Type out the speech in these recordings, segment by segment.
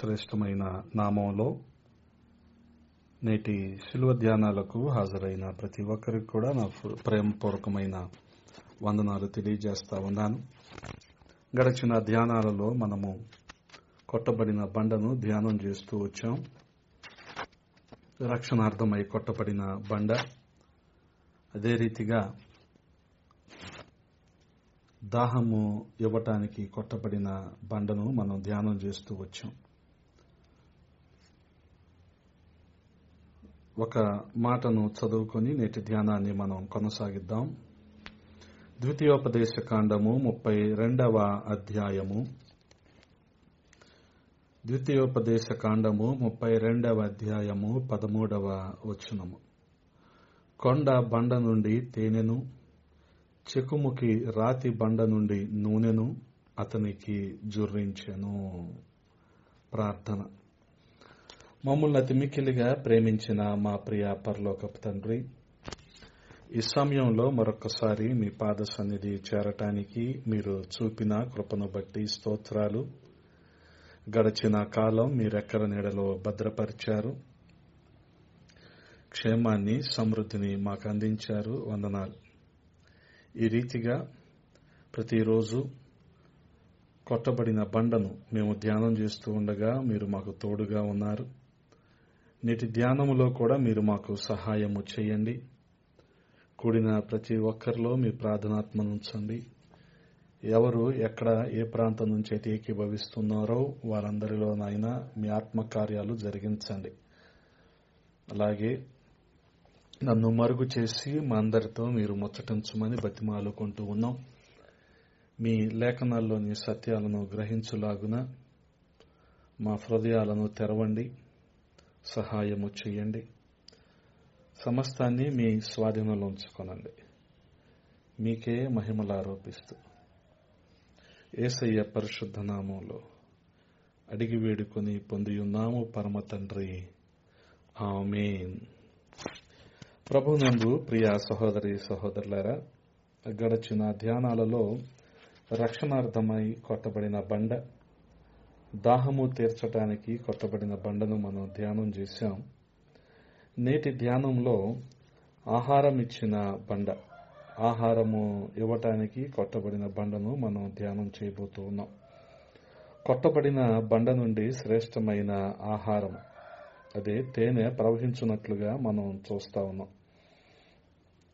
శ్రేష్టమైన నామంలో నేటి శిలువ ధ్యానాలకు హాజరైన ప్రతి ఒక్కరికి కూడా నా ప్రేమపూర్వకమైన వందనాలు తెలియజేస్తా ఉన్నాను. గడిచిన ధ్యానాలలో మనము కొట్టబడిన బండను ధ్యానం చేస్తూ వచ్చాం. రక్షణార్థమై కొట్టబడిన బండ. అదే రీతిగా దాహము ఇవ్వటానికి కొట్టబడిన బండను మనం ధ్యానం చేస్తూ వచ్చాం. ఒక మాటను చదువుకొని నేటి ధ్యానాన్ని మనం కొనసాగిద్దాం. ద్వితీయోపదేశ కాండము ముప్పై రెండవ అధ్యాయము. ద్వితీయోపదేశ కాండము ముప్పై రెండవ అధ్యాయము పదమూడవ వచనము. కొండ బండ నుండి తేనెను చెకుముకి రాతి బండ నుండి నూనెను అతనికి జుర్రించెను. ప్రార్థన. మమ్మల్ని అతిమిక్కిలిగా ప్రేమించిన మా ప్రియ పరలోకపు తండ్రి ఈ సమయంలో మరొకసారి మీ పాద సన్నిధి చేరటానికి మీరు చూపిన కృపను బట్టి స్తోత్రాలు. గడిచిన కాలం మీరెక్కర నీడలో భద్రపరిచారు? క్షేమాన్ని సమృద్ధిని మాకు అందించారు. వందనాలు. ఈ రీతిగా ప్రతిరోజు కొట్టబడిన బండను మేము ధ్యానం చేస్తూ ఉండగా మీరు మాకు తోడుగా ఉన్నారు. నేటి ధ్యానములో కూడా మీరు మాకు సహాయము చేయండి. కూడిన ప్రతి ఒక్కరిలో మీ ప్రార్థనాత్మను ఉంచండి. ఎవరు ఎక్కడ ఏ ప్రాంతం నుంచి అయితే ఏకీభవిస్తున్నారో వారందరిలోనైనా మీ ఆత్మకార్యాలు జరిగించండి. అలాగే నన్ను మరుగు చేసి మా అందరితో మీరు ముచ్చటించమని బతిమాలుకుంటూ ఉన్నాం. మీ లేఖనాల్లోని సత్యాలను గ్రహించులాగున మా హృదయాలను తెరవండి. సహాయము చేయండి. సమస్తాన్ని మీ స్వాధీనంలో ఉంచుకోనండి. మీకే మహిమలు ఆరోపిస్తూ. ఏసయ్య పరిశుద్ధ నామంలో అడిగి వేడుకొని పొందియున్నాము పరమ తండ్రి. ఆమెన్. ప్రభునందు ప్రియ సహోదరి సహోదరులారా గడచిన ధ్యానాలలో రక్షణార్థమై కొట్టబడిన బండ దాహము తీర్చటానికి కొట్టబడిన బండను మనం ధ్యానం చేశాం. నేటి ధ్యానంలో ఆహారం ఇచ్చిన బండ ఆహారము ఇవ్వటానికి కొట్టబడిన బండను మనం ధ్యానం చేయబోతూ ఉన్నాం. కొట్టబడిన బండ నుండి శ్రేష్టమైన ఆహారం అదే తేనె ప్రవహించున్నట్లుగా మనం చూస్తా ఉన్నాం.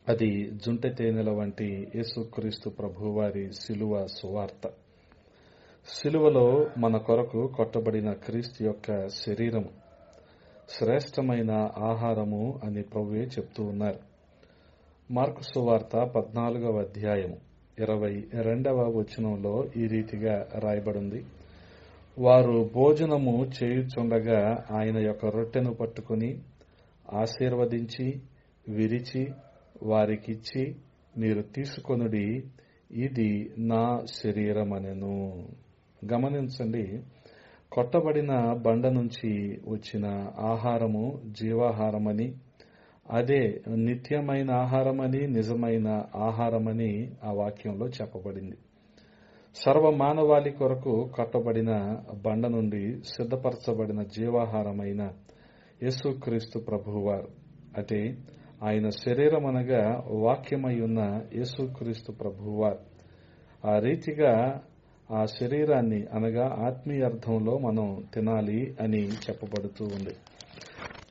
అది జుంటె తేనెల వంటి యేసుక్రీస్తు ప్రభువారి శిలువ సువార్త. శిలువలో మన కొరకు కొట్టబడిన క్రీస్తు యొక్క శరీరము శ్రేష్టమైన ఆహారము అని ప్రభువే చెప్తూ ఉన్నారు. మార్కు సువార్త పద్నాలుగవ అధ్యాయము ఇరవై రెండవ వచనంలో ఈ రీతిగా రాయబడింది. వారు భోజనము చేయుచుండగా ఆయన యొక్క రొట్టెను పట్టుకుని ఆశీర్వదించి విరిచి వారికిచ్చి మీరు తీసుకొనుడి ఇది నా శరీరమనెను. గమనించండి కొట్టబడిన బండ నుంచి వచ్చిన ఆహారము జీవాహారమని అదే నిత్యమైన ఆహారమని నిజమైన ఆహారమని ఆ వాక్యంలో చెప్పబడింది. సర్వ మానవాళి కొరకు కట్టబడిన బండ నుండి సిద్ధపరచబడిన జీవాహారమైన యేసుక్రీస్తు ప్రభువారు. అంటే ఆయన శరీరం అనగా వాక్యమై ఉన్న యేసుక్రీస్తు ప్రభువారు. ఆ రీతిగా ఆ శరీరాన్ని అనగా ఆత్మీయ అర్థంలో మనం తినాలి అని చెప్పబడుతూ ఉంది.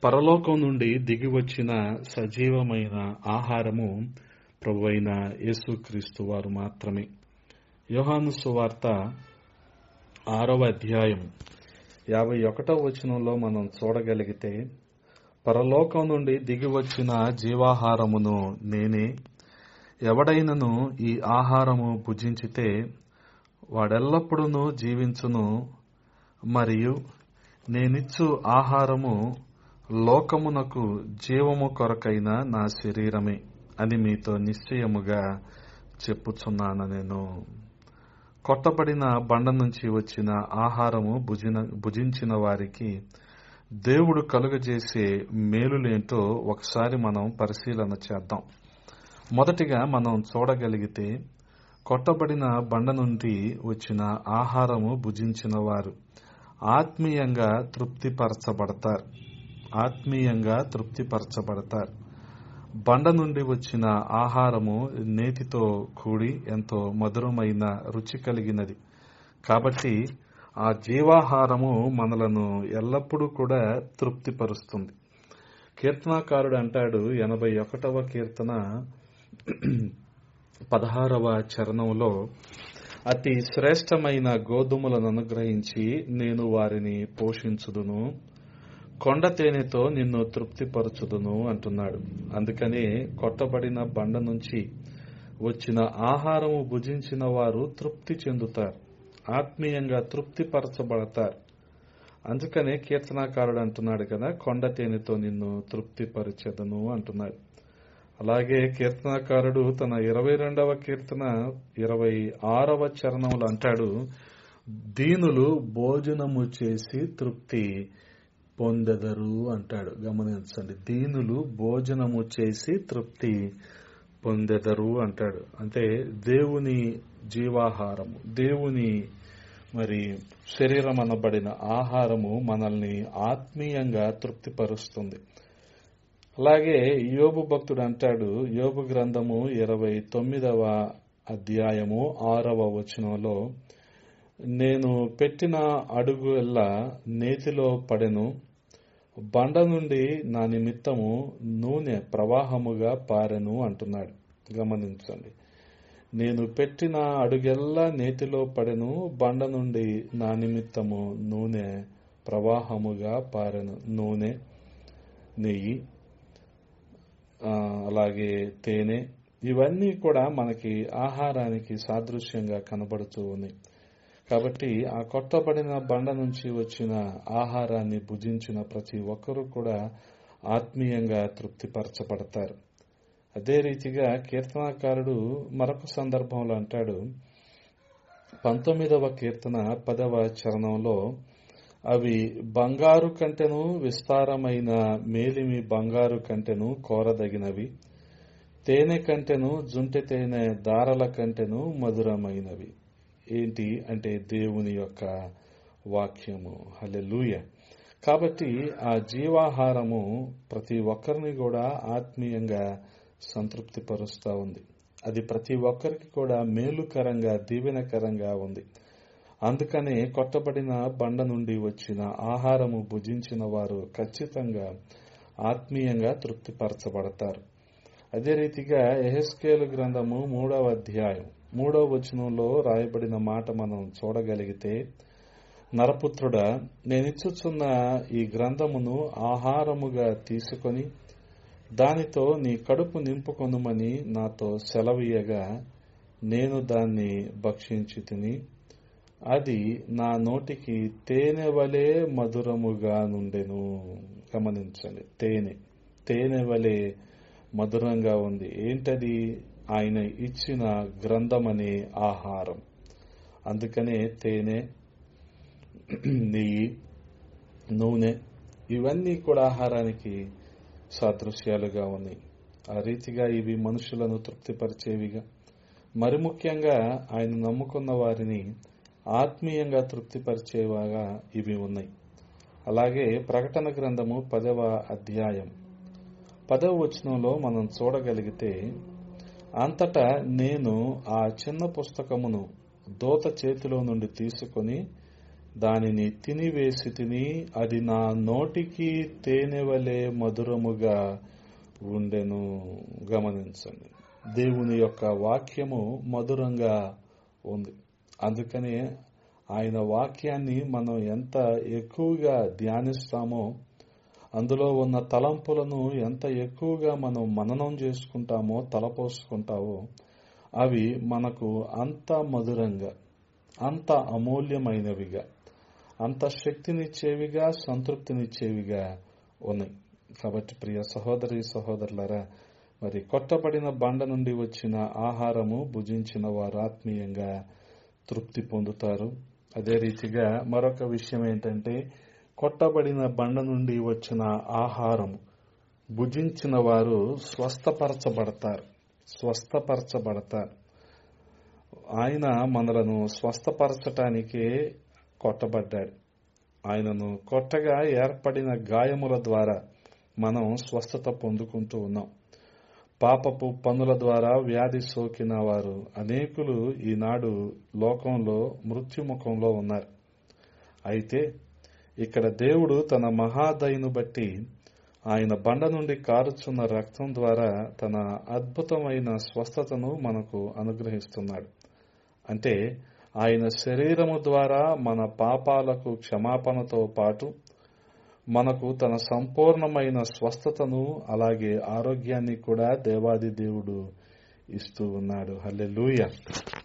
పరలోకం నుండి దిగి వచ్చిన సజీవమైన ఆహారము ప్రభు అయిన యేసుక్రీస్తు వారు మాత్రమే. యోహాను సువార్త ఆరవ అధ్యాయం. యాభై ఒకటవ వచనంలో మనం చూడగలిగితే పరలోకం నుండి దిగి వచ్చిన జీవాహారమును నేనే. ఎవడైనను ఈ ఆహారము భుజించితే వాడెల్లప్పుడూ జీవించును. మరియు నేనిచ్చు ఆహారము లోకమునకు జీవము కొరకైన నా శరీరమే అని మీతో నిశ్చయముగా చెప్పుచున్నాను నేను. కొట్టబడిన బండ నుంచి వచ్చిన ఆహారము భుజిన భుజించిన వారికి దేవుడు కలుగజేసే మేలులేంటో ఒకసారి మనం పరిశీలన చేద్దాం. మొదటిగా మనం చూడగలిగితే కొట్టబడిన బండ నుండి వచ్చిన ఆహారము భుజించిన వారు ఆత్మీయంగా తృప్తిపరచబడతారు. ఆత్మీయంగా తృప్తిపరచబడతారు. బండ నుండి వచ్చిన ఆహారము నేతితో కూడి ఎంతో మధురమైన రుచి కలిగినది. కాబట్టి ఆ జీవాహారము మనలను ఎల్లప్పుడూ కూడా తృప్తిపరుస్తుంది. కీర్తనాకారుడు అంటాడు ఎనభై ఒకటవ కీర్తన పదహారవ చరణంలో అతి శ్రేష్టమైన గోధుమలను అనుగ్రహించి నేను వారిని పోషించుదును. కొండ తేనెతో నిన్ను తృప్తిపరచుదును అంటున్నాడు. అందుకని కొట్టబడిన బండ నుంచి వచ్చిన ఆహారము భుజించిన వారు తృప్తి చెందుతారు. ఆత్మీయంగా తృప్తిపరచబడతారు. అందుకనే కీర్తనాకారుడు అంటున్నాడు కదా కొండ తేనెతో నిన్ను తృప్తిపరచదును అంటున్నాడు. అలాగే కీర్తనాకారుడు తన ఇరవై రెండవ కీర్తన ఇరవై ఆరవ చరణములు అంటాడు దీనులు భోజనము చేసి తృప్తి పొందెదరు అంటాడు. గమనించండి దీనులు భోజనము చేసి తృప్తి పొందెదరు అంటాడు. అంటే దేవుని జీవాహారము దేవుని మరి శరీరం అనబడిన ఆహారము మనల్ని ఆత్మీయంగా తృప్తిపరుస్తుంది. అలాగే యోబు భక్తుడు అంటాడు యోబు గ్రంథము ఇరవై తొమ్మిదవ అధ్యాయము ఆరవ వచనంలో నేను పెట్టిన అడుగు ఎల్లా నేతిలో పడెను. బండ నుండి నా నిమిత్తము నూనె ప్రవాహముగా పారెను అంటున్నాడు. గమనించండి. నేను పెట్టిన అడుగెల్లా నేతిలో పడెను. బండ నుండి నా నిమిత్తము నూనె ప్రవాహముగా పారెను. నూనె నెయ్యి అలాగే తేనె ఇవన్నీ కూడా మనకి ఆహారానికి సాదృశ్యంగా కనబడుతూ ఉన్నాయి. కాబట్టి ఆ కొట్టబడిన బండ నుంచి వచ్చిన ఆహారాన్ని భుజించిన ప్రతి ఒక్కరూ కూడా ఆత్మీయంగా తృప్తిపరచబడతారు. అదే రీతిగా కీర్తనాకారుడు మరొక సందర్భంలో అంటాడు పంతొమ్మిదవ కీర్తన పదవ చరణంలో అవి బంగారు కంటెను విస్తారమైన మేలిమి బంగారు కంటెను కోరదగినవి. తేనె కంటెను జుంటి తేనె దారల కంటెను మధురమైనవి. ఏంటి అంటే దేవుని యొక్క వాక్యము. హలెలూయ కాబట్టి ఆ జీవాహారము ప్రతి ఒక్కరిని కూడా ఆత్మీయంగా సంతృప్తిపరుస్తూ ఉంది. అది ప్రతి ఒక్కరికి కూడా మేలుకరంగా దీవెనకరంగా ఉంది. అందుకనే కొట్టబడిన బండ నుండి వచ్చిన ఆహారము భుజించిన వారు ఖచ్చితంగా ఆత్మీయంగా తృప్తిపరచబడతారు. అదే రీతిగా ఎహెస్కేలు గ్రంథము మూడవ అధ్యాయం మూడవ వచనంలో రాయబడిన మాట మనం చూడగలిగితే నరపుత్రుడ నేనిచ్చుచున్న ఈ గ్రంథమును ఆహారముగా తీసుకొని దానితో నీ కడుపు నింపుకొనుమని నాతో సెలవీయగా నేను దాన్ని భక్షించి తిని అది నా నోటికి తేనె వలె మధురముగా నుండెను. గమనించండి. తేనె. తేనె వలె మధురంగా ఉంది. ఏంటది? ఆయన ఇచ్చిన గ్రంథమనే ఆహారం. అందుకనే తేనె నెయ్యి నూనె ఇవన్నీ కూడా ఆహారానికి సాదృశ్యాలుగా ఉన్నాయి. ఆ రీతిగా ఇవి మనుషులను తృప్తిపరిచేవిగా. మరి ముఖ్యంగా ఆయన నమ్ముకున్న వారిని ఆత్మీయంగా తృప్తిపరిచేవాగా ఇవి ఉన్నాయి. అలాగే ప్రకటన గ్రంథము పదవ అధ్యాయం. పదవ వచనంలో మనం చూడగలిగితే అంతటా నేను ఆ చిన్న పుస్తకమును దోత చేతిలో నుండి తీసుకొని దానిని తినివేసి తిని అది నా నోటికి తేనె వలె మధురముగా ఉండెను. గమనించండి. దేవుని యొక్క వాక్యము మధురంగా ఉంది. అందుకనే ఆయన వాక్యాన్ని మనం ఎంత ఎక్కువగా ధ్యానిస్తామో అందులో ఉన్న తలంపులను ఎంత ఎక్కువగా మనం మననం చేసుకుంటామో తలపోసుకుంటావో అవి మనకు అంత మధురంగా అంత అమూల్యమైనవిగా అంత శక్తినిచ్చేవిగా సంతృప్తినిచ్చేవిగా ఉన్నాయి. కాబట్టి ప్రియ సహోదరి సహోదరులరా మరి కొట్టబడిన బండ నుండి వచ్చిన ఆహారము భుజించిన వారు ఆత్మీయంగా తృప్తి పొందుతారు. అదే రీతిగా మరొక విషయం ఏంటంటే కొట్టబడిన బండ నుండి వచ్చిన ఆహారం భుజించిన వారు స్వస్థపరచబడతారు. స్వస్థపరచబడతారు. ఆయన మనలను స్వస్థపరచటానికే కొట్టబడ్డాడు. ఆయనను కొట్టగా ఏర్పడిన గాయముల ద్వారా మనం స్వస్థత పొందుకుంటూ ఉన్నాం. పాపపు పనుల ద్వారా వ్యాధి సోకిన వారు అనేకులు ఈనాడు లోకంలో మృత్యుముఖంలో ఉన్నారు. అయితే ఇక్కడ దేవుడు తన మహాదయను బట్టి ఆయన బండ నుండి కారుచున్న రక్తం ద్వారా తన అద్భుతమైన స్వస్థతను మనకు అనుగ్రహిస్తున్నాడు. అంటే ఆయన శరీరము ద్వారా మన పాపాలకు క్షమాపణతో పాటు మనకు తన సంపూర్ణమైన స్వస్థతను అలాగే ఆరోగ్యాన్ని కూడా దేవాది దేవుడు ఇస్తూ ఉన్నాడు. హల్లెలూయ.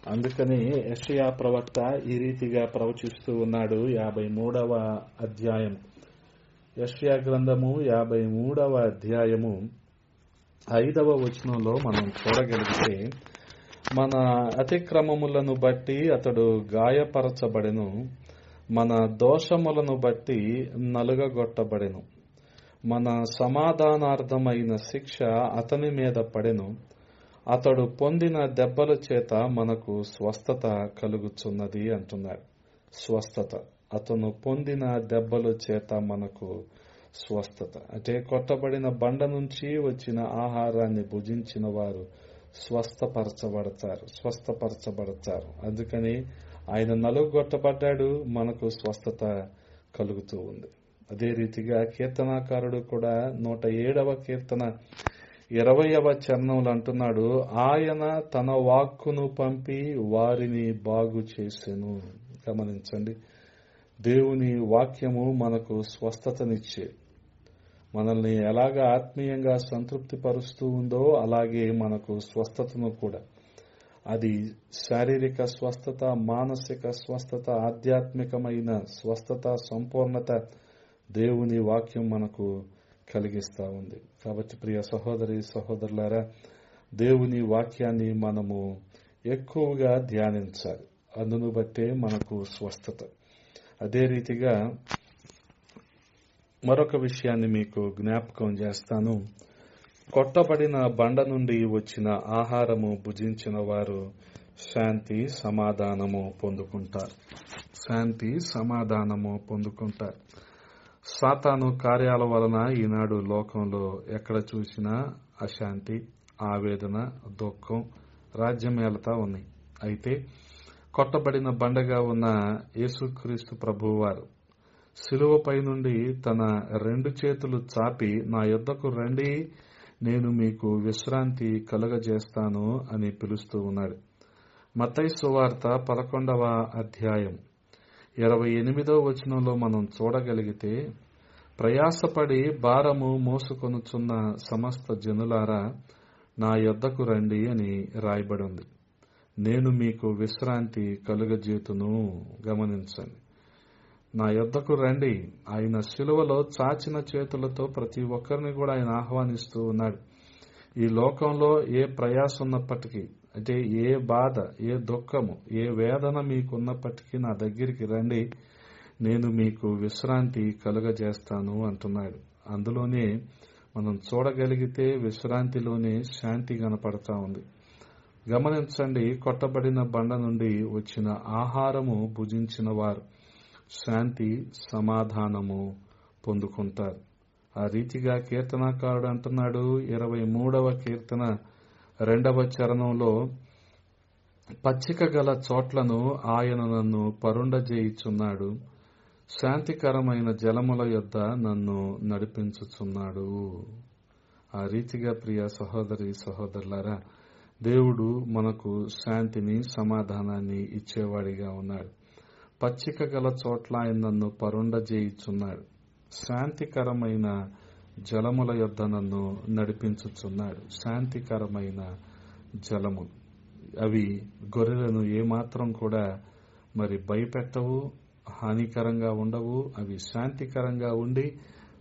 అందుకని యెషయా ప్రవక్త ఈ రీతిగా ప్రవచిస్తూ ఉన్నాడు. యాభై మూడవ అధ్యాయం. యెషయా గ్రంథము యాభై మూడవ అధ్యాయము. ఐదవ వచనంలో మనం చూడగలిగితే మన అతిక్రమములను బట్టి అతడు గాయపరచబడెను. మన దోషములను బట్టి నలుగగొట్టబడెను. మన సమాధానార్థమైన శిక్ష అతని మీద పడెను. అతడు పొందిన దెబ్బల చేత మనకు స్వస్థత కలుగుచున్నది అంటున్నారు స్వస్థత. అతను పొందిన దెబ్బల చేత మనకు స్వస్థత. అంటే కొట్టబడిన బండ నుంచి వచ్చిన ఆహారాన్ని భుజించిన వారు స్వస్థపరచబడతారు స్వస్థపరచబడతారు. అందుకని ఆయన నలుగొట్టబడ్డాడు మనకు స్వస్థత కలుగుతూ ఉంది. అదే రీతిగా కీర్తనాకారుడు కూడా నూట ఏడవ కీర్తన ఇరవయవ చరణంలో అంటున్నాడు ఆయన తన వాక్కును పంపి వారిని బాగు చేసెను. గమనించండి దేవుని వాక్యము మనకు స్వస్థతనిచ్చే మనల్ని ఎలాగ ఆత్మీయంగా సంతృప్తి పరుస్తూ ఉందో అలాగే మనకు స్వస్థతను కూడా. అది శారీరక స్వస్థత మానసిక స్వస్థత ఆధ్యాత్మికమైన స్వస్థత సంపూర్ణత దేవుని వాక్యం మనకు కలిగిస్తూ ఉంది. కాబట్టి ప్రియ సహోదరి సహోదరులారా దేవుని వాక్యాన్ని మనము ఎక్కువగా ధ్యానించాలి. అందును బట్టే మనకు స్వస్థత. అదే రీతిగా మరొక విషయాన్ని మీకు జ్ఞాపకం చేస్తాను. కొట్టబడిన బండ నుండి వచ్చిన ఆహారము భుజించిన వారు శాంతి సమాధానము పొందుకుంటారు. శాంతి సమాధానము పొందుకుంటారు. సాతాను కార్యాల వలన ఈనాడు లోకంలో ఎక్కడ చూసినా అశాంతి ఆవేదన దుఃఖం రాజ్యమేలతా ఉన్నాయి. అయితే కొట్టబడిన బండగా ఉన్న యేసుక్రీస్తు ప్రభువారు శిలువపై నుండి తన రెండు చేతులు చాపి నా యొద్దకు రండి నేను మీకు విశ్రాంతి కలుగజేస్తాను అని పిలుస్తూ ఉన్నాడు మతై సువార్త పదకొండవ అధ్యాయం. ఇరవై ఎనిమిదో వచనంలో మనం చూడగలిగితే ప్రయాసపడి భారము మోసుకొనుచున్న సమస్త జనులారా నా యొద్దకు రండి అని రాయబడి ఉంది నేను మీకు విశ్రాంతి కలుగజేతును గమనించండి. నా యొద్దకు రండి. ఆయన శిలువలో చాచిన చేతులతో ప్రతి ఒక్కరిని కూడా ఆయన ఆహ్వానిస్తూ ఉన్నాడు. ఈ లోకంలో ఏ ప్రయాస ఉన్నప్పటికీ అంటే ఏ బాధ ఏ దుఃఖము ఏ వేదన మీకున్నప్పటికీ నా దగ్గరికి రండి. నేను మీకు విశ్రాంతి కలుగజేస్తాను అంటున్నాడు. అందులోనే మనం చూడగలిగితే విశ్రాంతిలోనే శాంతి కనపడతా ఉంది. గమనించండి కొట్టబడిన బండ నుండి వచ్చిన ఆహారము భుజించిన వారు శాంతి సమాధానము పొందుకుంటారు. ఆ రీతిగా కీర్తనాకారుడు అంటున్నాడు ఇరవై మూడవ కీర్తన రెండవ చరణంలో పచ్చిక గల చోట్లను ఆయన నన్ను పరుండజేయుచున్నాడు శాంతికరమైన జలముల యొద్ద నన్ను నడిపించుచున్నాడు. ఆ రీతిగా ప్రియ సహోదరి సహోదరులారా దేవుడు మనకు శాంతిని సమాధానాన్ని ఇచ్చేవాడిగా ఉన్నాడు. పచ్చిక గల చోట్ల ఆయన నన్ను పరుండజేయుచున్నాడు. శాంతికరమైన జలముల యొద్ద నన్ను నడిపించుచున్నాడు. శాంతికరమైన జలము. అవి గొర్రెలను ఏమాత్రం కూడా మరి భయపెట్టవు హానికరంగా ఉండవు. అవి శాంతికరంగా ఉండి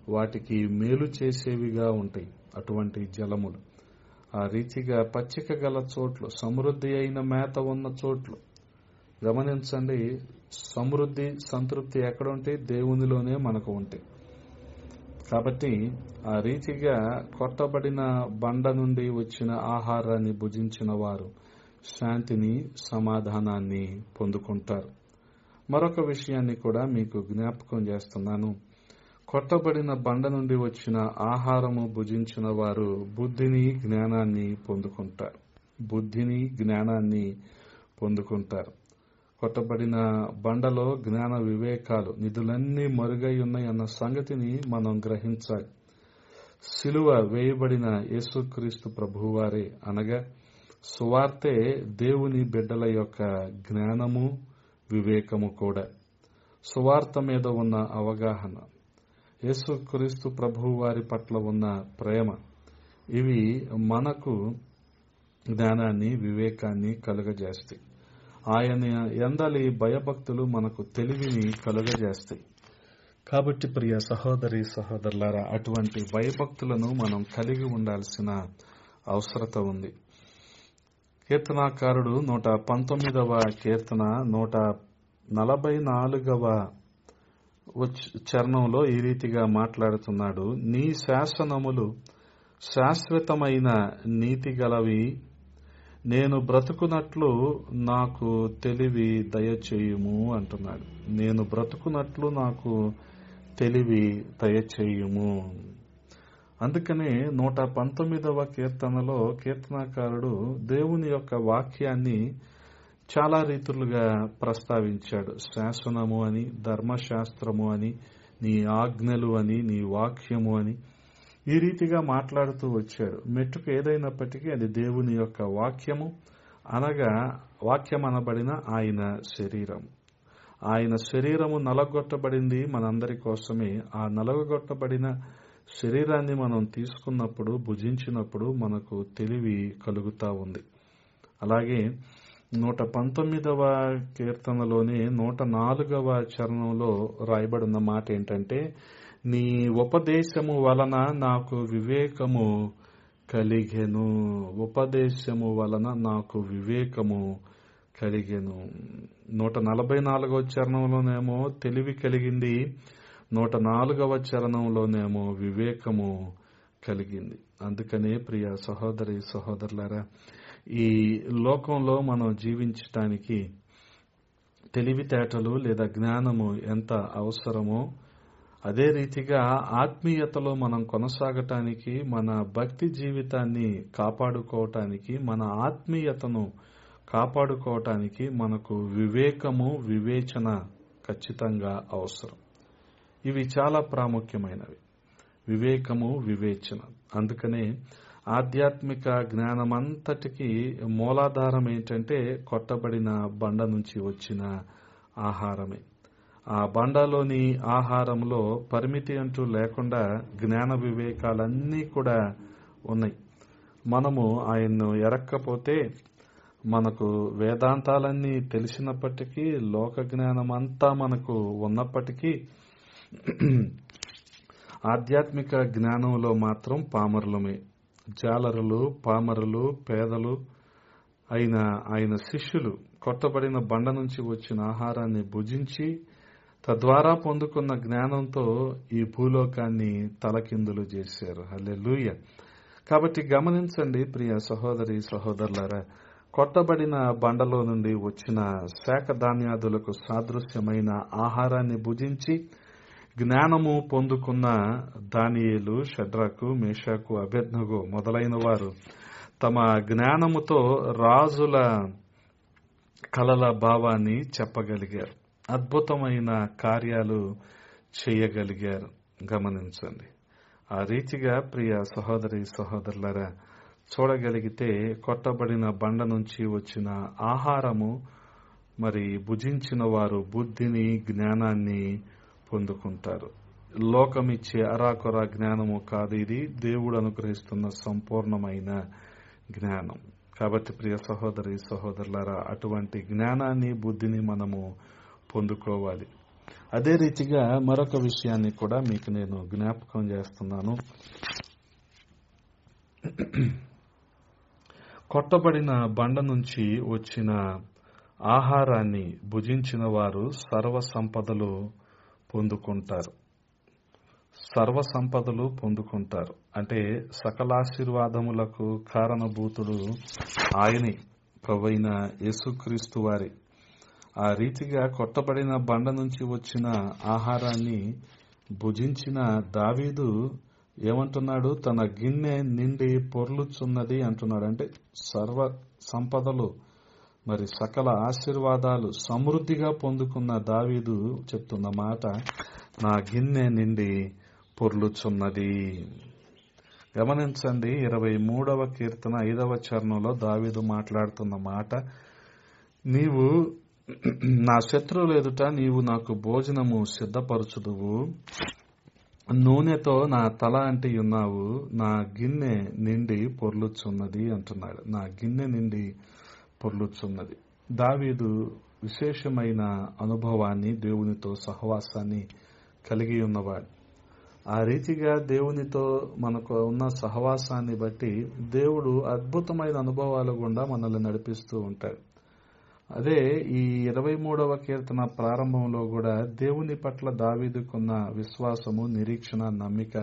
వాటికి మేలు చేసేవిగా ఉంటాయి. అటువంటి జలములు. ఆ రీతిగా పచ్చిక గల చోట్లు సమృద్ధి అయిన మేత ఉన్న చోట్లు. గమనించండి సమృద్ధి సంతృప్తి ఎక్కడ ఉంటే దేవునిలోనే మనకు ఉంటాయి. కాబట్టి ఆ రీతిగా కొట్టబడిన బండ నుండి వచ్చిన ఆహారాన్ని భుజించిన వారు శాంతిని సమాధానాన్ని పొందుకుంటారు. మరొక విషయాన్ని కూడా మీకు జ్ఞాపకం చేస్తున్నాను. కొట్టబడిన బండ నుండి వచ్చిన ఆహారము భుజించిన వారు బుద్ధిని జ్ఞానాన్ని పొందుకుంటారు. బుద్ధిని జ్ఞానాన్ని పొందుకుంటారు. కొట్టబడిన బండలో జ్ఞాన వివేకాలు నిధులన్నీ మరుగై ఉన్నాయి అన్న సంగతిని మనం గ్రహించాలి. సిలువ వేయబడిన యేసుక్రీస్తు ప్రభువారే అనగా సువార్తే దేవుని బిడ్డల యొక్క జ్ఞానము వివేకము కూడా. సువార్త మీద ఉన్న అవగాహన యేసుక్రీస్తు ప్రభువు వారి పట్ల ఉన్న ప్రేమ ఇవి మనకు జ్ఞానాన్ని వివేకాన్ని కలుగజేస్తాయి. ఆయన ఎందలి భయభక్తులు మనకు తెలివిని కలుగజేస్తాయి. కాబట్టి ప్రియ సహోదరి సహోదరులారా అటువంటి భయభక్తులను మనం కలిగి ఉండాల్సిన అవసరత ఉంది. కీర్తనాకారుడు నూట పంతొమ్మిదవ కీర్తన నూట నలభై నాలుగవ చరణంలో ఈ రీతిగా మాట్లాడుతున్నాడు. నీ శాసనములు శాశ్వతమైన నీతి గలవి నేను బ్రతుకున్నట్లు నాకు తెలివి దయచేయుము అంటున్నాడు. నేను బ్రతుకున్నట్లు నాకు తెలివి దయచేయుము. అందుకనే నూట పంతొమ్మిదవ కీర్తనలో కీర్తనాకారుడు దేవుని యొక్క వాక్యాన్ని చాలా రీతులుగా ప్రస్తావించాడు. శాసనము అని ధర్మశాస్త్రము అని నీ ఆజ్ఞలు అని నీ వాక్యము అని. ఈ రీతిగా మాట్లాడుతూ వచ్చాడు మెట్టుకు ఏదైనప్పటికీ అది దేవుని యొక్క వాక్యము. అనగా వాక్యం అనబడిన ఆయన శరీరం. ఆయన శరీరము నలగొట్టబడింది మనందరి కోసమే. ఆ నలగొట్టబడిన శరీరాన్ని మనం తీసుకున్నప్పుడు భుజించినప్పుడు మనకు తెలివి కలుగుతూ ఉంది. అలాగే నూట పంతొమ్మిదవ కీర్తనలోనే నూట నాలుగవ చరణంలో రాయబడిన మాట ఏంటంటే నీ ఉపదేశము వలన నాకు వివేకము కలిగెను. ఉపదేశము వలన నాకు వివేకము కలిగెను. నూట నలభై నాలుగవ చరణంలోనేమో తెలివి కలిగింది. నూట నాలుగవ చరణంలోనేమో వివేకము కలిగింది. అందుకనే ప్రియ సహోదరి సహోదరులారా ఈ లోకంలో మనం జీవించటానికి తెలివితేటలు లేదా జ్ఞానము ఎంత అవసరమో అదే రీతిగా ఆత్మీయతలో మనం కొనసాగటానికి మన భక్తి జీవితాన్ని కాపాడుకోవటానికి మన ఆత్మీయతను కాపాడుకోవటానికి మనకు వివేకము వివేచన ఖచ్చితంగా అవసరం. ఇవి చాలా ప్రాముఖ్యమైనవి. వివేకము వివేచన. అందుకనే ఆధ్యాత్మిక జ్ఞానమంతటికి మూలాధారం ఏంటంటే కొట్టబడిన బండ నుంచి వచ్చిన ఆహారమే. ఆ బండలోని ఆహారంలో పరిమితి అంటూ లేకుండా జ్ఞాన వివేకాలన్నీ కూడా ఉన్నాయి. మనము ఆయన్ను ఎరక్కపోతే మనకు వేదాంతాలన్నీ తెలిసినప్పటికీ లోక జ్ఞానం అంతా మనకు ఉన్నప్పటికీ ఆధ్యాత్మిక జ్ఞానంలో మాత్రం పామరులమే. జాలరులు పామరులు పేదలు అయిన ఆయన శిష్యులు కొట్టబడిన బండ నుంచి వచ్చిన ఆహారాన్ని భుజించి తద్వారా పొందుకున్న జ్ఞానంతో ఈ భూలోకాన్ని తలకిందులు చేశారు. హల్లెలూయ. కాబట్టి గమనించండి ప్రియ సహోదరి సహోదరులారా కొట్టబడిన బండలో నుండి వచ్చిన శాఖ ధాన్యాదులకు సాదృశ్యమైన ఆహారాన్ని భుజించి జ్ఞానము పొందుకున్న దానియేలు షడ్రకు మేషాకు అభ్యర్థగు మొదలైన వారు తమ జ్ఞానముతో రాజుల కలల భావాన్ని చెప్పగలిగారు. అద్భుతమైన కార్యాలు చేయగలిగారు. గమనించండి. ఆ రీతిగా ప్రియ సహోదరి సహోదరులరా చూడగలిగితే కొట్టబడిన బండ నుంచి వచ్చిన ఆహారము మరి భుజించిన వారు బుద్ధిని జ్ఞానాన్ని పొందుకుంటారు. లోకమిచ్చే అరాకొర జ్ఞానము కాదు ఇది. దేవుడు అనుగ్రహిస్తున్న సంపూర్ణమైన జ్ఞానం. కాబట్టి ప్రియ సహోదరి సహోదరులారా అటువంటి జ్ఞానాన్ని బుద్ధిని మనము పొందుకోవాలి. అదే రీతిగా మరొక విషయాన్ని కూడా మీకు నేను జ్ఞాపకం చేస్తున్నాను. కొట్టబడిన బండ నుంచి వచ్చిన ఆహారాన్ని భుజించిన వారు సర్వ సంపదలు పొందుకుంటారు. సర్వ సంపదలు పొందుకుంటారు. అంటే సకలాశీర్వాదములకు కారణభూతుడు ఆయనే. ప్రవైన యేసుక్రీస్తు వారి ఆ రీతిగా కొట్టబడిన బండ నుంచి వచ్చిన ఆహారాన్ని భుజించిన దావీదు ఏమంటున్నాడు? తన గిన్నె నిండి పొర్లుచున్నది అంటున్నాడు. అంటే సర్వ సంపదలు మరి సకల ఆశీర్వాదాలు సమృద్ధిగా పొందుకున్న దావీదు చెప్తున్న మాట నా గిన్నె నిండి పొర్లుచున్నది. గమనించండి ఇరవై మూడవ కీర్తన ఐదవ చరణంలో దావీదు మాట్లాడుతున్న మాట నీవు నా శత్రువులు ఎదుట నీవు నాకు భోజనము సిద్ధపరచుదువు. నూనెతో నా తల అంటి ఉన్నావు. నా గిన్నె నిండి పొర్లుచున్నది అంటున్నాడు. నా గిన్నె నిండి పొర్లుచున్నది. దావీదు విశేషమైన అనుభవాన్ని దేవునితో సహవాసాన్ని కలిగి ఉన్నవాడు. ఆ రీతిగా దేవునితో మనకు ఉన్న సహవాసాన్ని బట్టి దేవుడు అద్భుతమైన అనుభవాలు గుండా మనల్ని నడిపిస్తూ ఉంటాడు. అదే ఈ ఇరవై మూడవ కీర్తన ప్రారంభంలో కూడా దేవుని పట్ల దావీదుకున్న విశ్వాసము నిరీక్షణ నమ్మిక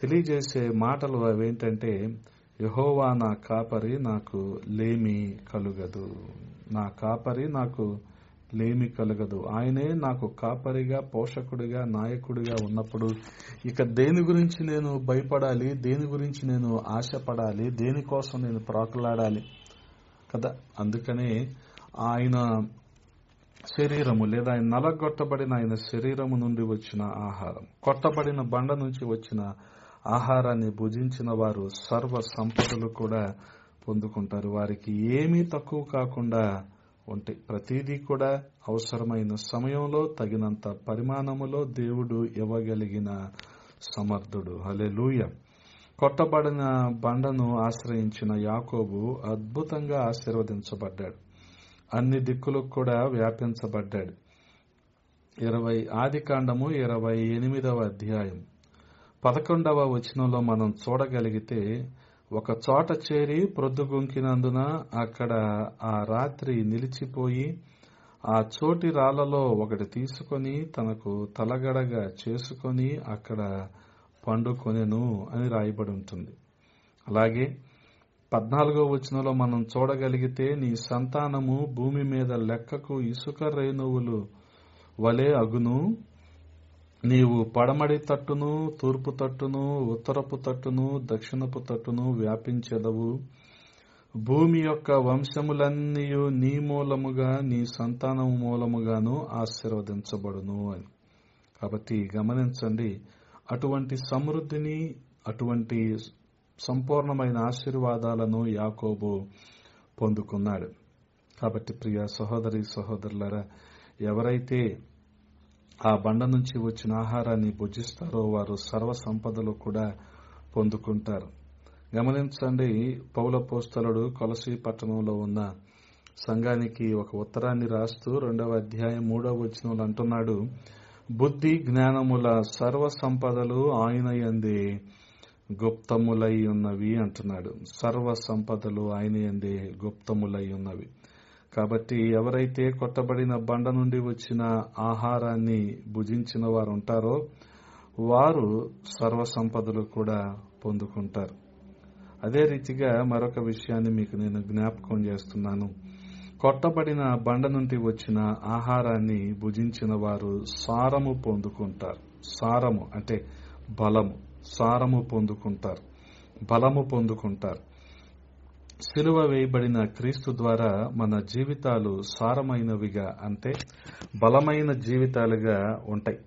తెలియజేసే మాటలు అవేంటంటే యహోవా నా కాపరి నాకు లేమి కలుగదు. నా కాపరి నాకు లేమి కలగదు. ఆయనే నాకు కాపరిగా పోషకుడిగా నాయకుడిగా ఉన్నప్పుడు ఇక దేని గురించి నేను భయపడాలి దేని గురించి నేను ఆశపడాలి దేనికోసం నేను ప్రాకులాడాలి? కదా? అందుకనే ఆయన శరీరము లేదా ఆయన నలగొట్టబడిన ఆయన శరీరము నుండి వచ్చిన ఆహారం కొట్టబడిన బండ నుంచి వచ్చిన ఆహారాన్ని భుజించిన వారు సర్వ సంపదలు కూడా పొందుకుంటారు. వారికి ఏమీ తక్కువ కాకుండా ఉంటాయి. ప్రతిదీ కూడా అవసరమైన సమయంలో తగినంత పరిమాణములో దేవుడు ఇవ్వగలిగిన సమర్థుడు. హలే కొట్టబడిన బండను ఆశ్రయించిన యాకోబు అద్భుతంగా ఆశీర్వదించబడ్డాడు. అన్ని దిక్కులకు కూడా వ్యాపించబడ్డాడు. ఇరవై ఆది కాండము ఇరవై ఎనిమిదవ అధ్యాయం. పదకొండవ వచనంలో మనం చూడగలిగితే ఒక చోట చేరి ప్రొద్దుగుంకినందున అక్కడ ఆ రాత్రి నిలిచిపోయి ఆ చోటి రాళ్ళలో ఒకటి తీసుకొని తనకు తలగడగా చేసుకొని అక్కడ పండుకొనెను అని రాయబడి ఉంటుంది. అలాగే పద్నాలుగో వచనంలో మనం చూడగలిగితే నీ సంతానము భూమి మీద లెక్కకు ఇసుక రేణువులు వలె అగును. నీవు పడమడి తట్టును తూర్పు తట్టును ఉత్తరపు తట్టును దక్షిణపు తట్టును వ్యాపించెదవు. భూమి యొక్క వంశములన్నీ నీ మూలముగా నీ సంతానం మూలముగాను ఆశీర్వదించబడును అని. కాబట్టి గమనించండి అటువంటి సమృద్ధిని అటువంటి సంపూర్ణమైన ఆశీర్వాదాలను యాకోబు పొందుకున్నాడు. కాబట్టి ప్రియ సహోదరి సహోదరులరా ఎవరైతే ఆ బండ నుంచి వచ్చిన ఆహారాన్ని భుజిస్తారో వారు సర్వ సంపదలు కూడా పొందుకుంటారు. గమనించండి పౌల పోస్తలుడు కొలసి పట్టణంలో ఉన్న సంఘానికి ఒక ఉత్తరాన్ని రాస్తూ రెండవ అధ్యాయం మూడవ వచనంలో అంటున్నాడు బుద్ధి జ్ఞానముల సర్వ సంపదలు ఆయన ఎందే గుప్తములై ఉన్నవి అంటున్నాడు. సర్వ సంపదలు ఆయన ఎందే గుప్తములై ఉన్నవి కాబట్టి ఎవరైతే కొట్టబడిన బండ నుండి వచ్చిన ఆహారాన్ని భుజించిన వారు ఉంటారో వారు సర్వ సంపదలు కూడా పొందుకుంటారు. అదే రీతిగా మరొక విషయాన్ని మీకు నేను జ్ఞాపకం చేస్తున్నాను. కొట్టబడిన బండ నుండి వచ్చిన ఆహారాన్ని భుజించిన వారు సారము పొందుకుంటారు. సారము అంటే బలము. సారము పొందుకుంటారు బలము పొందుకుంటారు. సిలువ వేయబడిన క్రీస్తు ద్వారా మన జీవితాలు సారమైనవిగా అంటే బలమైన జీవితాలుగా ఉంటాయి.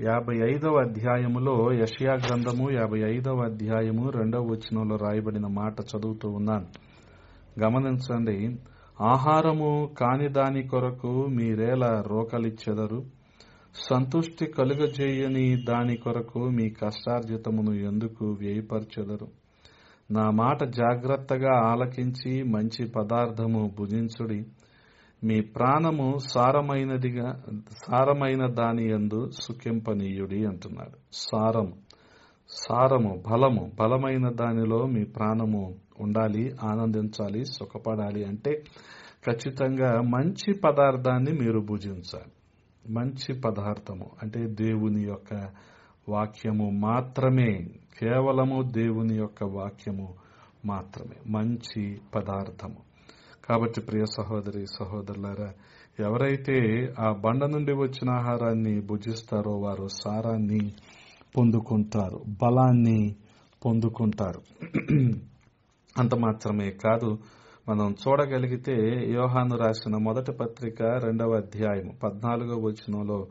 యాభై ఐదవ అధ్యాయములో యషియా గ్రంథము యాభై ఐదవ అధ్యాయము రెండవ వచనంలో రాయబడిన మాట చదువుతూ ఉన్నాను. గమనించండి ఆహారము కాని దాని కొరకు మీరేలా రోకలిచ్చెదరు సంతుష్టి కలుగజేయని దాని కొరకు మీ కష్టార్జితమును ఎందుకు వ్యయపరచెదరు? నా మాట జాగ్రత్తగా ఆలకించి మంచి పదార్థము భుజించుడి. మీ ప్రాణము సారమైనదిగా సారమైన దాని యందు సుఖింపనీయుడి అంటున్నాడు. సారము సారము బలము బలమైన దానిలో మీ ప్రాణము ఉండాలి ఆనందించాలి సుఖపడాలి అంటే ఖచ్చితంగా మంచి పదార్థాన్ని మీరు భుజించాలి. మంచి పదార్థము అంటే దేవుని యొక్క వాక్యము మాత్రమే కేవలము దేవుని యొక్క వాక్యము మాత్రమే మంచి పదార్థము. కాబట్టి ప్రియ సహోదరి సహోదరులారా ఎవరైతే ఆ బండ నుండి వచ్చిన ఆహారాన్ని భుజిస్తారో వారు సారాన్ని పొందుకుంటారు బలాన్ని పొందుకుంటారు. అంత మాత్రమే కాదు మనం చూడగలిగితే యోహాను రాసిన మొదటి పత్రిక రెండవ అధ్యాయం పద్నాలుగో వచనంలో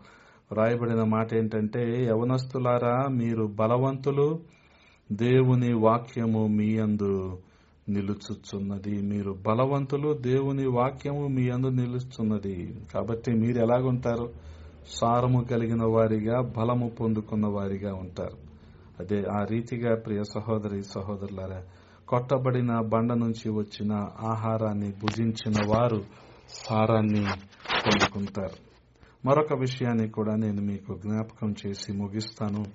రాయబడిన మాట ఏంటంటే యవనస్తులారా మీరు బలవంతులు దేవుని వాక్యము మీ అందు నిలుచుచున్నది. మీరు బలవంతులు దేవుని వాక్యము మీ అందు నిలుచున్నది. కాబట్టి మీరు ఎలాగుంటారు? సారము కలిగిన వారిగా బలము పొందుకున్న వారిగా ఉంటారు. అదే ఆ రీతిగా ప్రియ సహోదరి సహోదరులారా కొట్టబడిన బండ నుంచి వచ్చిన ఆహారాన్ని భుజించిన వారు సారాన్ని పొందుకుంటారు. మరొక విషయాన్ని కూడా నేను మీకు జ్ఞాపకం చేసి ముగిస్తాను.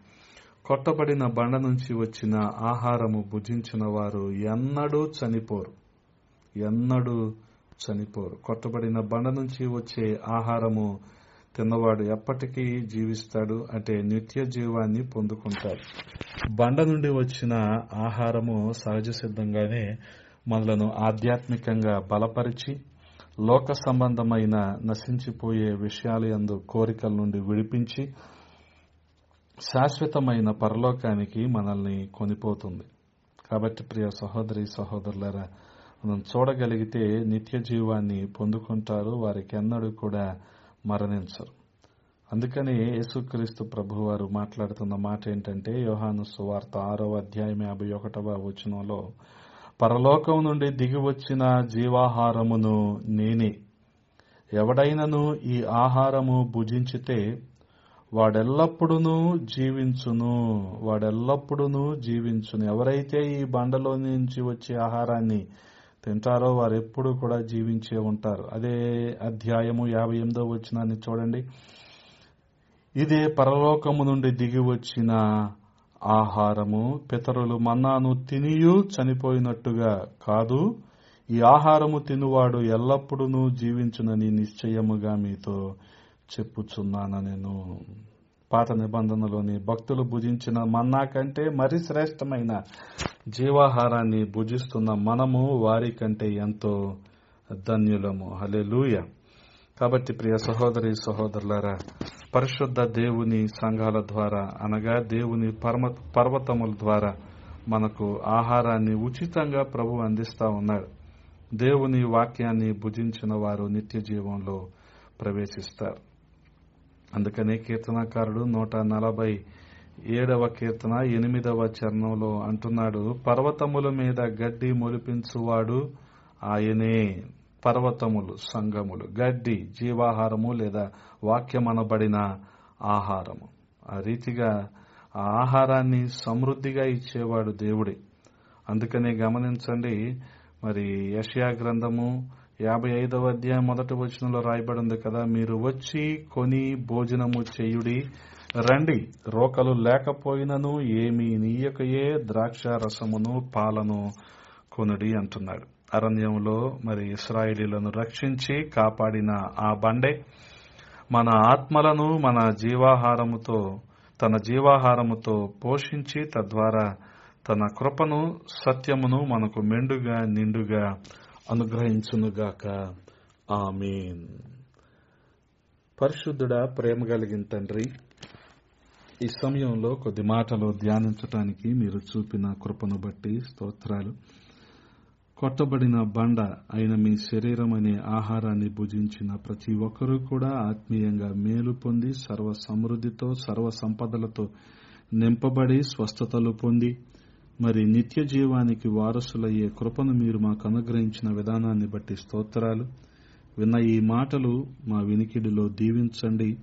కొట్టబడిన బండ నుంచి వచ్చిన ఆహారము భుజించిన వారు ఎన్నడూ చనిపోరు. ఎన్నడూ చనిపోరు. కొట్టబడిన బండ నుంచి వచ్చే ఆహారము తిన్నవాడు ఎప్పటికీ జీవిస్తాడు అంటే నిత్య జీవాన్ని పొందుకుంటాడు. బండ నుండి వచ్చిన ఆహారము సహజ సిద్ధంగానే మనలను ఆధ్యాత్మికంగా బలపరిచి లోక సంబంధమైన నశించిపోయే విషయాల యందు కోరికల నుండి విడిపించి శాశ్వతమైన పరలోకానికి మనల్ని కొనిపోతుంది. కాబట్టి ప్రియ సహోదరి సహోదరులరా మనం చూడగలిగితే నిత్య జీవాన్ని పొందుకుంటారు. వారికి ఎన్నడూ కూడా మరణించరు. అందుకని యేసుక్రీస్తు ప్రభువారు మాట్లాడుతున్న మాట ఏంటంటే యోహాను సువార్త ఆరో అధ్యాయం యాభై ఒకటవ వచనంలో పరలోకం నుండి దిగి వచ్చిన జీవాహారమును నేనే. ఎవడైనను ఈ ఆహారము భుజించితే వాడెల్లప్పుడూ జీవించును. వాడెల్లప్పుడూ జీవించును. ఎవరైతే ఈ బండలో నుంచి వచ్చే ఆహారాన్ని తింటారో వారు ఎప్పుడు కూడా జీవించే ఉంటారు. అదే అధ్యాయము యాభై ఎనిమిదో వచ్చినాన్ని చూడండి. ఇదే పరలోకము నుండి దిగి వచ్చిన ఆహారము పితరులు మన్నాను తినియు చనిపోయినట్టుగా కాదు ఈ ఆహారము తినువాడు ఎల్లప్పుడూ జీవించునని నిశ్చయముగా మీతో చెప్పుచున్నాను నేను. పాత నిబంధనలోని భక్తులు భుజించిన మన్నా కంటే మరి శ్రేష్టమైన జీవాహారాన్ని భుజిస్తున్న మనము వారి కంటే ఎంతో ధన్యులము. హలెలూయ కాబట్టి ప్రియ సహోదరి సహోదరులారా పరిశుద్ధ దేవుని సంఘాల ద్వారా అనగా దేవుని పర్మ పర్వతముల ద్వారా మనకు ఆహారాన్ని ఉచితంగా ప్రభు అందిస్తా ఉన్నాడు దేవుని వాక్యాన్ని భుజించిన వారు నిత్య జీవంలో ప్రవేశిస్తారు. అందుకనే కీర్తనకారుడు నూట నలభై ఏడవ కీర్తన ఎనిమిదవ చరణంలో అంటున్నాడు పర్వతముల మీద గడ్డి మొలిపించువాడు ఆయనే. పర్వతములు సంగములు గడ్డి జీవాహారము లేదా వాక్యమనబడిన ఆహారము. ఆ రీతిగా ఆ ఆహారాన్ని సమృద్ధిగా ఇచ్చేవాడు దేవుడే. అందుకనే గమనించండి మరి యషయా గ్రంథము యాభై ఐదవ అధ్యాయం మొదటి వచనంలో రాయబడి ఉంది కదా మీరు వచ్చి కొని భోజనము చేయుడి రండి. రోకలు లేకపోయినను ఏమీ నీయకయే ద్రాక్ష రసమును పాలను కొనుడి అంటున్నాడు. అరణ్యంలో మరి ఇస్రాయిలీలను రక్షించి కాపాడిన ఆ బండే మన ఆత్మలను మన జీవాహారముతో తన జీవాహారముతో పోషించి తద్వారా తన కృపను సత్యమును మనకు మెండుగా నిండుగా అనుగ్రహించునుగాక. ఆమెన్. పరిశుద్ధుడా ప్రేమ కలిగిన తండ్రి ఈ సమయంలో కొద్ది మాటలు ధ్యానించటానికి మీరు చూపిన కృపను బట్టి స్తోత్రాలు. కొట్టబడిన బండ అయిన మీ శరీరం అనే ఆహారాన్ని భుజించిన ప్రతి ఒక్కరూ కూడా ఆత్మీయంగా మేలు పొంది సర్వ సమృద్ధితో సర్వ సంపదలతో నింపబడి స్వస్థతలు పొంది మరి నిత్య జీవానికి వారసులయ్యే కృపను మీరు మాకు అనుగ్రహించిన విధానాన్ని బట్టి స్తోత్రాలు. విన్న ఈ మాటలు మా వినికిడిలో దీవించండి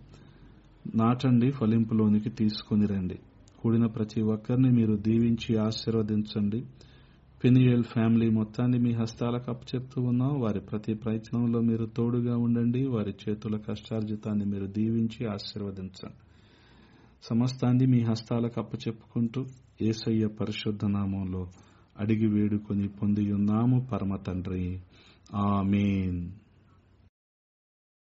నాటండి ఫలింపులోనికి తీసుకుని రండి. కూడిన ప్రతి ఒక్కరిని మీరు దీవించి ఆశీర్వదించండి. పినియల్ ఫ్యామిలీ మొత్తాన్ని మీ హస్తాలకు అప్పచెప్తూ ఉన్నాం. వారి ప్రతి ప్రయత్నంలో మీరు తోడుగా ఉండండి. వారి చేతుల కష్టార్జితాన్ని మీరు దీవించి ఆశీర్వదించండి. సమస్తాన్ని మీ హస్తాలకు అప్పచెప్పుకుంటూ ఏసయ్య పరిశుద్ధ నామంలో అడిగి వేడుకొని పొంది ఉన్నాము పరమ తండ్రి. ఆమెన్.